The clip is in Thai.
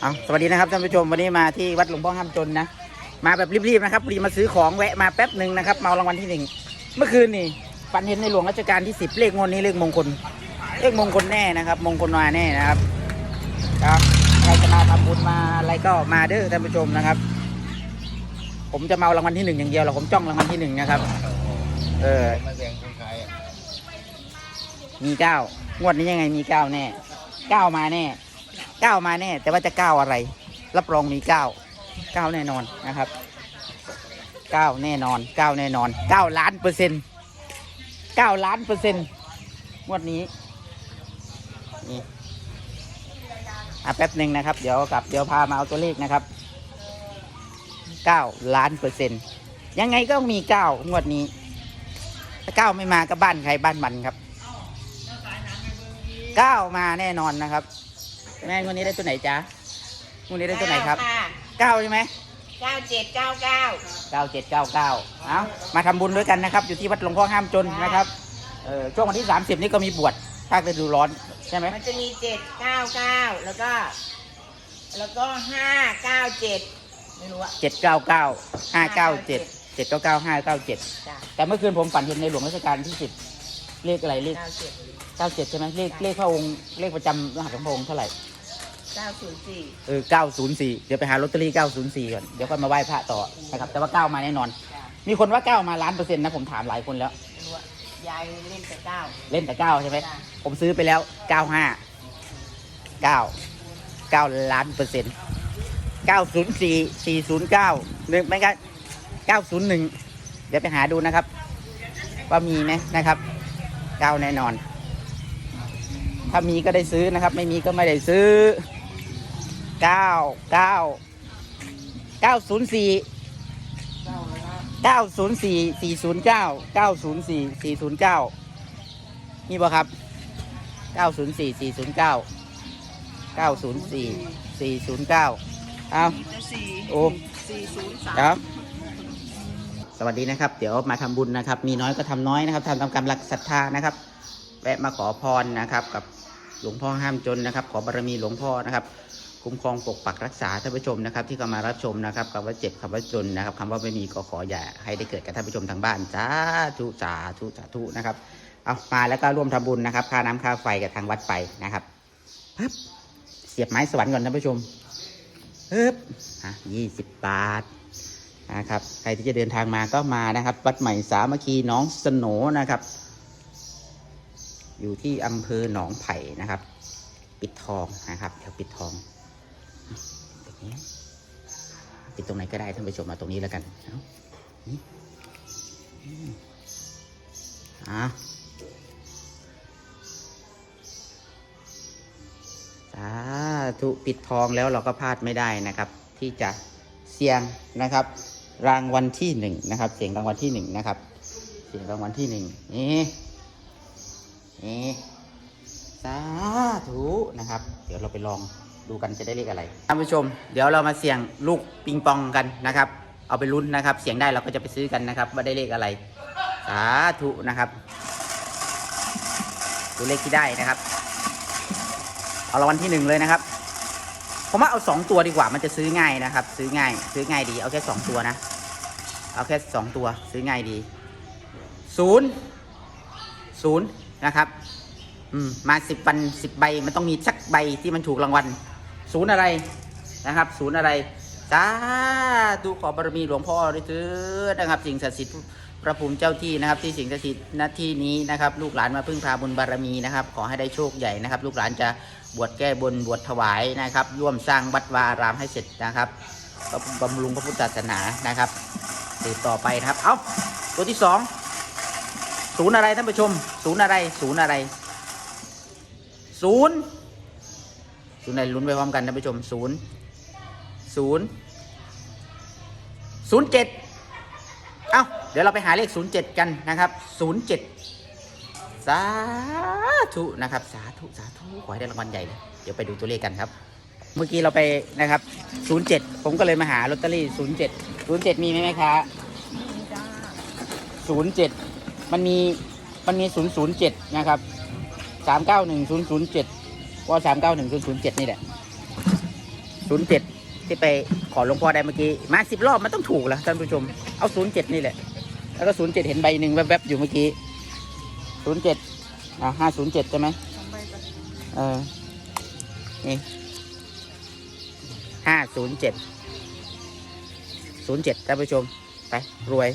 เอาสวัสดีนะครับท่านผู้ชมวันนี้มาที่วัดหลวงพ่อห้ามจนนะ มาแบบรีบๆนะครับพอดีมาซื้อของแวะมาแป๊บหนึ่งนะครับเมารางวัลที่หนึ่งเมื่อคืนนี่ฝันเห็นในหลวงรัชกาลที่สิบเลขงวดนี้เลขมงคลเลขมงคลแน่นะครับ มงคลมาแน่นะครับครับใครจะมาทำบุญมาอะไรก็มาเด้อท่านผู้ชมนะครับ ผมจะเมารางวัลที่หนึ่งอย่างเดียวหรอกผมจ้องรางวัลที่หนึ่งนะครับ เออมีเก้างวดนี้ยังไงมีเก้าแน่เก้ามาแน่ ก้ามาแน่ แต่ว่าจะเก้าอะไร รับรองมีเก้าเก้าแน่นอนนะครับเก้าแน่นอนเก้าแน่นอนเก้าล้านเปอร์เซ็นต์เก้าล้านเปอร์เซ็นต์งวดนี้นี่อะแป๊บหนึ่งนะครับ เดี๋ยวกลับเดี๋ยวพามาเอาตัวเลขนะครับเก้าล้านเปอร์เซ็นต์ยังไงก็มีเก้างวดนี้ ถ้าเก้าไม่มาก็บ้านใครบ้านมันครับเก้ามาแน่นอนนะครับ แม่งวันนี้ได้ตัวไหนจ๊ะวันนี้ได้ตัวไหนครับเก้าใช่ไหมเก้าเจ็ดเก้าเก้าเก้าเจ็ดเก้าเก้าเอามาทำบุญด้วยกันนะครับ อยู่ที่วัดหลวงพ่อห้ามจนนะครับเออช่วงวันที่สามสิบนี่ก็มีบวชภาคฤดูร้อนใช่ไหมมันจะมีเจ็ดเก้าเก้าแล้วก็ แล้วก็ห้าเก้าเจ็ดไม่รู้อะเจ็ดเก้าเก้าห้าเก้าเจ็ดเจ็ดเก้าเก้าห้าเก้าเจ็ดจ้ะแต่เมื่อคืนผมฝันเห็นในหลวงรัชกาลที่สิบเลขอะไรเลขเก้าเจ็ดเก้าเจ็ดใช่ไหมเลขเลขพระองค์เลขประจำรหัสของพระองค์เท่าไหร่ เก้าศูนย์สี่เออ904 เดี๋ยวไปหาลอตเตอรี่ 904 ก่อน เดี๋ยวค่อยมาไหว้พระต่อนะครับ แต่ว่า9มาแน่นอนจ้ะมีคนว่า9มาล้านเปอร์เซ็นต์นะผมถามหลายคนแล้วไม่รู้อะยายเล่นแต่เก้า เล่นแต่9ใช่ไหม จ้ะ ผมซื้อไปแล้ว 95 9 9 ล้านเปอร์เซ็นต์904 409หนึ่งไม่ก็901 เดี๋ยวไปหาดูนะครับ ว่ามีไหมนะครับ9แน่นอน ถ้ามีก็ได้ซื้อนะครับ ไม่มีก็ไม่ได้ซื้อ 9 9 904เก้าเลยนะ904 409 904 409นี่ป่ะครับ904 409 904 409เอามีแต่สี่โอ้สี่ศูนย์สามครับ สวัสดีนะครับ เดี๋ยวมาทำบุญนะครับ มีน้อยก็ทำน้อยนะครับทำตามกำลังศรัทธานะครับแวะมาขอพรนะครับ กับหลวงพ่อห้ามจนนะครับ ขอบารมีหลวงพ่อนะครับ คุ้มครองปกปักรักษาท่านผู้ชมนะครับที่เข้ามารับชมนะครับคำว่าเจ็บคำว่าจนนะครับคำว่าไม่มีก็ขออย่าให้ได้เกิดกับท่านผู้ชมทางบ้านสาธุสาธุสาธุนะครับเอามาแล้วก็ร่วมทำบุญนะครับค่าน้ำค่าไฟกับทางวัดไปนะครับปั๊บเสียบไม้สวรรค์ก่อนท่านผู้ชมปึ๊บอะยี่สิบบาทนะครับใครที่จะเดินทางมาก็มานะครับ วัดใหม่สามัคคีน้องสนนะครับ อยู่ที่อำเภอหนองไผ่นะครับ ปิดทองนะครับแถวปิดทอง ตรงนี้ปิดตรงไหนก็ได้ท่านผู้ชมมาตรงนี้แล้วกันเอานี่อืมอะสาธุปิดทองแล้วเราก็พลาดไม่ได้นะครับ ที่จะเสี่ยงนะครับ รางวัลที่หนึ่งนะครับ เสียงรางวัลที่หนึ่งนะครับ เสียงรางวัลที่หนึ่งนี่นี่สาธุนะครับ เดี๋ยวเราไปลอง ดูกันจะได้เลขอะไรท่านผู้ชม เดี๋ยวเรามาเสี่ยงลูกปิงปองกันนะครับ เอาไปลุ้นนะครับ เสี่ยงได้เราก็จะไปซื้อกันนะครับ ว่าได้เลขอะไร สาธุนะครับ ดูเลขที่ได้นะครับ เอารางวัลที่หนึ่งเลยนะครับผมว่าเอาสองตัวดีกว่ามันจะซื้อง่ายนะครับ ซื้อง่าย ซื้อง่ายดี เอาแค่สองตัวนะ เอาแค่สองตัว ซื้อง่ายดีศูนย์ศูนย์นะครับ อืม มาสิบวันสิบใบ มันต้องมีสักใบที่มันถูกรางวัล ศูนย์อะไรนะครับ ศูนย์อะไรสาธุขอบารมีหลวงพ่อด้วยเถิดนะครับ สิ่งศักดิ์สิทธิ์พระภูมิเจ้าที่นะครับ ที่สิ่งศักดิ์สิทธิ์ณที่นี้นะครับ ลูกหลานมาพึ่งพาบุญบารมีนะครับ ขอให้ได้โชคใหญ่นะครับ ลูกหลานจะบวชแก้บนบวชถวายนะครับ ร่วมสร้างวัดวาอารามให้เสร็จนะครับบำรุงพระพุทธศาสนานะครับสืบต่อไปนะครับ เอาตัวที่สองศูนย์อะไรท่านผู้ชม ศูนย์อะไร ศูนย์อะไร ศูนย์ ศูนย์อะไรลุ้นไปพร้อมกันท่านผู้ชมศูนย์ศูนย์ศูนย์เจ็ดเอ้าเดี๋ยวเราไปหาเลขศูนย์เจ็ดกันนะครับศูนย์เจ็ดสาธุนะครับสาธุสาธุขอให้ได้รางวัลใหญ่เลยเดี๋ยวไปดูตัวเลขกันครับ เมื่อกี้เราไปนะครับศูนย์เจ็ดผมก็เลยมาหาลอตเตอรี่ศูนย์เจ็ดศูนย์เจ็ดมีไหมไหมคะศูนย์เจ็ดมันมีมันมีศูนย์ศูนย์เจ็ดนะครับสามเก้าหนึ่งศูนย์ศูนย์เจ็ด ว่าสามเก้าหนึ่งศูนย์ศูนย์เจ็ดนี่แหละศูนย์เจ็ดที่ไปขอหลวงพ่อได้เมื่อกี้มาสิบรอบมันต้องถูกแหละท่านผู้ชมเอาศูนย์เจ็ดนี่แหละ แล้วก็ศูนย์เจ็ดเห็นใบหนึ่งแวบๆอยู่เมื่อกี้ศูนย์เจ็ดอ่าห้าศูนย์เจ็ดใช่ไหมเออนี่ห้าศูนย์เจ็ดศูนย์เจ็ดท่านผู้ชม ไป รวย